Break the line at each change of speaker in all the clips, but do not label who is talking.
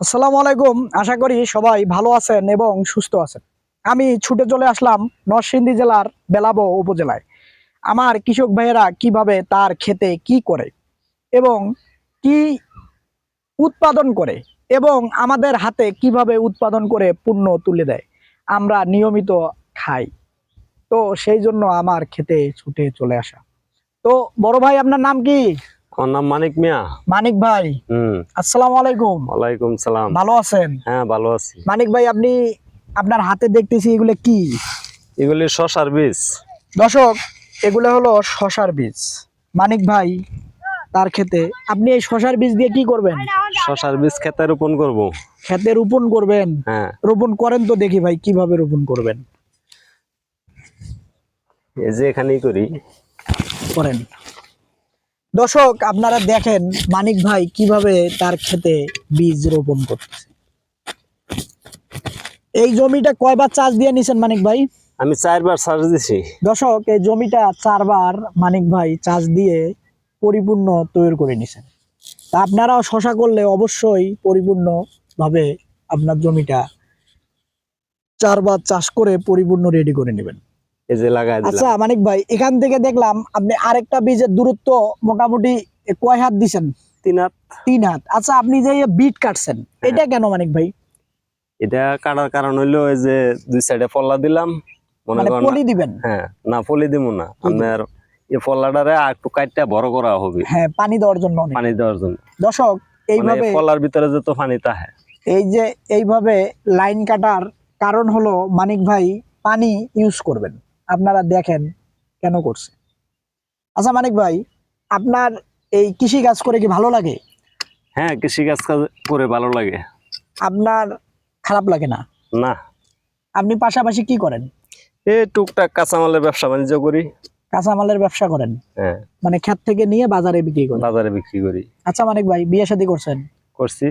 আসসালামু আলাইকুম। আশা করি সবাই ভালো আছেন এবং সুস্থ আছেন। আমি ছুটে চলে আসলাম নরসিংদী জেলার বেলাবো উপজেলায়। আমার কৃষক ভাইয়েরা কীভাবে তার খেতে কি করে এবং কি উৎপাদন করে এবং আমাদের হাতে কীভাবে উৎপাদন করে পণ্য তুলে দেয়, আমরা নিয়মিত খাই। তো সেই জন্য আমার খেতে ছুটে চলে আসা। তো বড় ভাই, আপনার নাম কি?
আমার নাম মানিক মিয়া।
মানিক ভাই
হুম।
আসসালামু আলাইকুম
ওয়ালাইকুম সালাম।
ভালো আছেন?
হ্যাঁ ভালো আছি।
মানিক ভাই আপনি আপনার হাতে দেখতেছি এগুলো কি?
এগুলি শশার বীজ।
দর্শক এগুলো হলো শশার বীজ। মানিক ভাই তার খেতে আপনি এই শশার বীজ দিয়ে কি করবেন?
শশার বীজ খেতে রোপণ করব।
খেতে রোপণ করবেন?
হ্যাঁ।
রোপণ করেন তো দেখি ভাই কীভাবে রোপণ করবেন?
এই যে এখানেই করি।
করেন। দর্শক আপনারা দেখেন মানিক ভাই কীভাবে তার খেতে বীজ রোপণ করতেছে। এই জমিটা কয়বার চাষ দিয়ে নিছেন মানিক ভাই?
আমি চারবার সার্চ দিছি।
দর্শক এই জমিটা চারবার মানিক ভাই চাষ দিয়ে পরিপূর্ণ তৈরি করে নিছেন। তা আপনারাও শশা করলে অবশ্যই পরিপূর্ণ ভাবে আপনার জমিটা চারবার চাষ করে পরিপূর্ণ রেডি করে নেবেন।
এই যে লাগাই
আচ্ছা মানিক ভাই এখান থেকে দেখলাম আপনি আরেকটা বীজের দূরত্ব মোটামুটি কয় হাত দিছেন?
তিন হাত।
তিন হাত। আচ্ছা আপনি যে বিট কাটছেন এটা কেন মানিক ভাই?
এটা কাটার কারণ হইল এই যে দুই সাইডে পল্লা দিলাম। মনে করেন
পলি দিবেন?
হ্যাঁ না দিব না। আপনার এই পল্লাটারে একটু কাটটা বড় করা হবে।
হ্যাঁ পানি দেওয়ার জন্য
পানি দেওয়ার জন্য।
দর্শক
মানে
এইভাবে
পল্লার ভিতরে যত পানি তাহে
এই যে এইভাবে লাইন কাটার কারণ হলো মানিক ভাই পানি ইউজ করবেন। আপনারা দেখেন কেন করছে। আচ্ছা মানিক ভাই আপনার এই কৃষি কাজ করে কি ভালো লাগে?
হ্যাঁ কৃষি কাজ করে ভালো লাগে।
আপনার খারাপ লাগে না?
না।
আপনি পাশাপাশি কি করেন?
এই টুকটাক কাঁচামালের ব্যবসা বাণিজ্য করি।
কাঁচামালের ব্যবসা করেন?
হ্যাঁ।
মানে ক্ষেত থেকে নিয়ে বাজারে বিক্রি করেন?
বাজারে বিক্রি করি।
আচ্ছা মানিক ভাই বিয়ে শাদী করছেন?
করছি।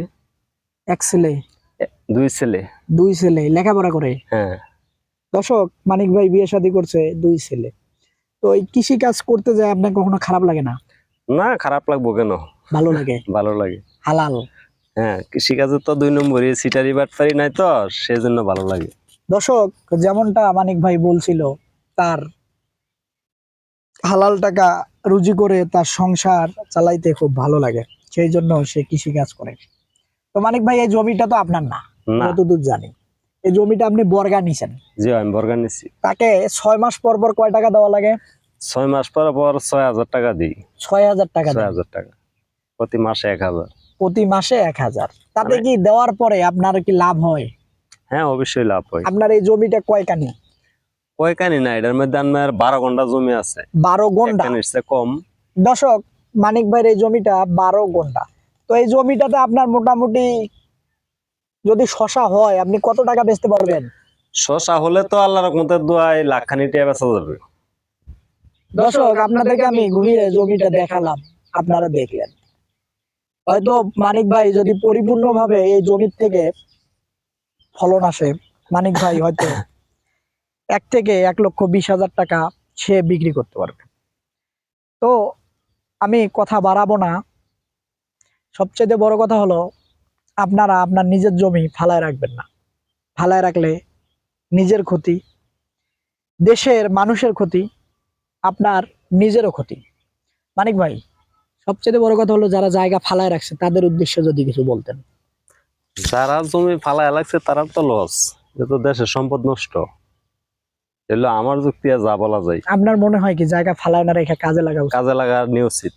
এক ছেলে?
দুই ছেলে।
দুই ছেলে লেখাপড়া করে?
হ্যাঁ।
দর্শক মানিক ভাই বিয়ে শাদী করছে দুই ছেলে। তো এই কৃষি কাজ করতে যায় আপনার কখনো খারাপ লাগে না?
না খারাপ লাগবো কেন?
ভালো লাগে?
ভালো লাগে।
হালাল?
হ্যাঁ কৃষিকাজে তো দুই নম্বরই সিটারি বাটপারি নাই তো সেজন্য ভালো লাগে।
দর্শক যেমনটা মানিক ভাই বলছিল তার হালাল টাকা রুজি করে তার সংসার চালাইতে খুব ভালো লাগে সেই জন্য সে কৃষি কাজ করে। তো মানিক ভাই এই জমিটা তো আপনার না
না।
যতদূর জানি। এই জমিটা আপনি বর্গা নিছেন।
জি আমি বর্গা নিচ্ছি
তাকে ছয় মাস পর পর কয় টাকা দেওয়া লাগে?
ছয় মাস পর পর ছয় হাজার টাকা দিই।
ছয় হাজার টাকা
ছয়। হাজার টাকা। প্রতি মাসে এক হাজার।
প্রতি মাসে এক হাজার। তাতে কি দেওয়ার পরে আপনার কি লাভ হয়?
হ্যাঁ অবশ্যই লাভ হয়।
আপনার এই জমিটা কয় কানি?
কয়খানি না এটার মধ্যে আমার বারো ঘণ্টা জমি আছে।
বারো
চেয়ে কম।
দশক মানিক ভাইয়ের এই জমিটা বারো গন্ডা তো এই জমিটাতে আপনার মোটামুটি যদি শশা হয় আপনি কত টাকা বেচতে পারবেন?
শশা হলে তো আল্লাহর রহমতের দোয়ায় লাখখানি টাকা বেচা যাবে।
দর্শক আপনাদেরকে আমি ঘুরিয়ে জমিটা দেখালাম। আপনারা দেখলেন। হয়তো মানিক ভাই যদি পরিপূর্ণভাবে এই জমির থেকে ফলন আসে মানিক ভাই হয়তো এক থেকে এক লক্ষ বিশ হাজার টাকা সে বিক্রি করতে পারবে। তো আমি কথা বাড়াবো না। সবচেয়ে বড় কথা হলো আপনারা আপনার নিজের জমি ফালায় রাখবেন না। ফালায় রাখলে নিজের ক্ষতি দেশের মানুষের ক্ষতি আপনার নিজেরও ক্ষতি। মানিক ভাই সবচেয়ে বড় কথা হলো যারা জায়গা ফালায় রাখছে তাদের উদ্দেশ্যে যদি কিছু বলতেন।
যারা জমি ফালায় লাগছে তারা তো লস তো দেশের সম্পদ নষ্ট। এগুলো আমার যুক্তি আর যা বলা যায়।
আপনার মনে হয় কি জায়গা ফালায় না রেখে কাজে লাগা
কাজে লাগা উচিত।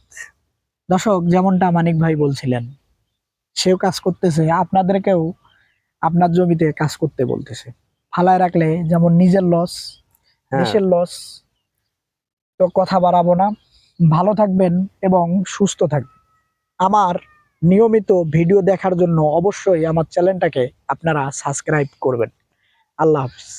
দর্শক যেমনটা মানিক ভাই বলছিলেন সেও কাজ করতেছে আপনাদেরকেও আপনার জমিতে কাজ করতে বলতেছে। ফালায় রাখলে যেমন নিজের লস
হ্যাঁ।
দেশের লস তো কথা বাড়াবো না। ভালো থাকবেন এবং সুস্থ থাকবেন। আমার নিয়মিত ভিডিও দেখার জন্য অবশ্যই আমার চ্যানেলটাকে আপনারা সাবস্ক্রাইব করবেন। আল্লাহ হাফিজ।